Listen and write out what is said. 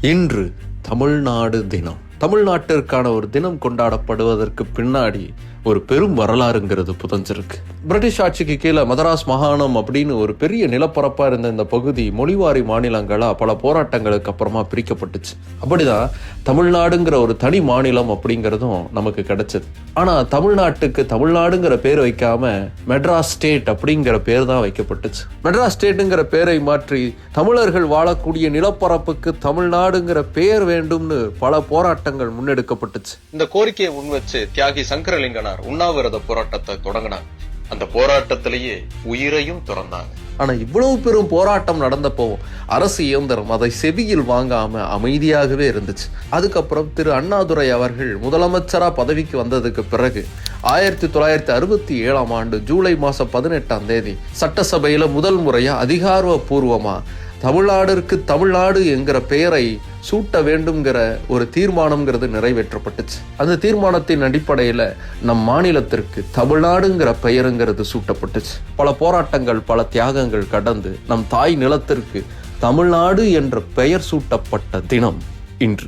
இன்று தமிழ்நாடு தினம். தமிழ்நாட்டிற்கான ஒரு தினம் கொண்டாடப்படுவதற்கு பின்னாடி ஒரு பெரும் வரலாறுங்கிறது புதஞ்சிருக்கு. பிரிட்டிஷ் ஆட்சிக்கு கீழே மதராஸ் மாகாணம் அப்படின்னு ஒரு பெரிய நிலப்பரப்பாக இருந்த இந்த பகுதி மொழிவாரி மாநிலங்களாக பல போராட்டங்களுக்கு அப்புறமா பிரிக்கப்பட்டுச்சு. அப்படிதான் தமிழ்நாடுங்கிற ஒரு தனி மாநிலம் அப்படிங்கிறதும் நமக்கு கிடைச்சது. ஆனால் தமிழ்நாட்டுக்கு தமிழ்நாடுங்கிற பேர் வைக்காம மெட்ராஸ் ஸ்டேட் அப்படிங்கிற பேர் தான் வைக்கப்பட்டுச்சு. மெட்ராஸ் ஸ்டேட்டுங்கிற பேரை மாற்றி தமிழர்கள் வாழக்கூடிய நிலப்பரப்புக்கு தமிழ்நாடுங்கிற பெயர் வேண்டும்னு பல போராட்டங்கள் முன்னெடுக்கப்பட்டுச்சு. இந்த கோரிக்கையை முன்வச்சு தியாகி சங்கரலிங்கனார் உண்ணாவிரத போராட்டத்தை தொடங்கினாங்க அந்த போராட்டத்திலேயே உயிரையும் துறந்தாங்க. ஆனா இவ்வளவு பெரும் போராட்டம் நடந்தப்போ அரசு இயந்திரம் அதை செவியில் வாங்காம அமைதியாகவே இருந்துச்சு. அதுக்கப்புறம் திரு அண்ணாதுரை அவர்கள் முதலமைச்சரா பதவிக்கு வந்ததுக்கு பிறகு ஆயிரத்தி தொள்ளாயிரத்தி அறுபத்தி ஏழாம் ஆண்டு ஜூலை மாசம் பதினெட்டாம் தேதி சட்டசபையில முதல் முறையா அதிகாரப்பூர்வமா தமிழ்நாடிற்கு தமிழ்நாடு என்கிற பெயரை சூட்ட வேண்டும்ங்கிற ஒரு தீர்மானம்ங்கிறது நிறைவேற்றப்பட்டுச்சு. அந்த தீர்மானத்தின் அடிப்படையில் நம் மாநிலத்திற்கு தமிழ்நாடுங்கிற பெயருங்கிறது சூட்டப்பட்டுச்சு. பல போராட்டங்கள் பல தியாகங்கள் கடந்து நம் தாய் நிலத்திற்கு தமிழ்நாடு என்ற பெயர் சூட்டப்பட்ட தினம் இன்று.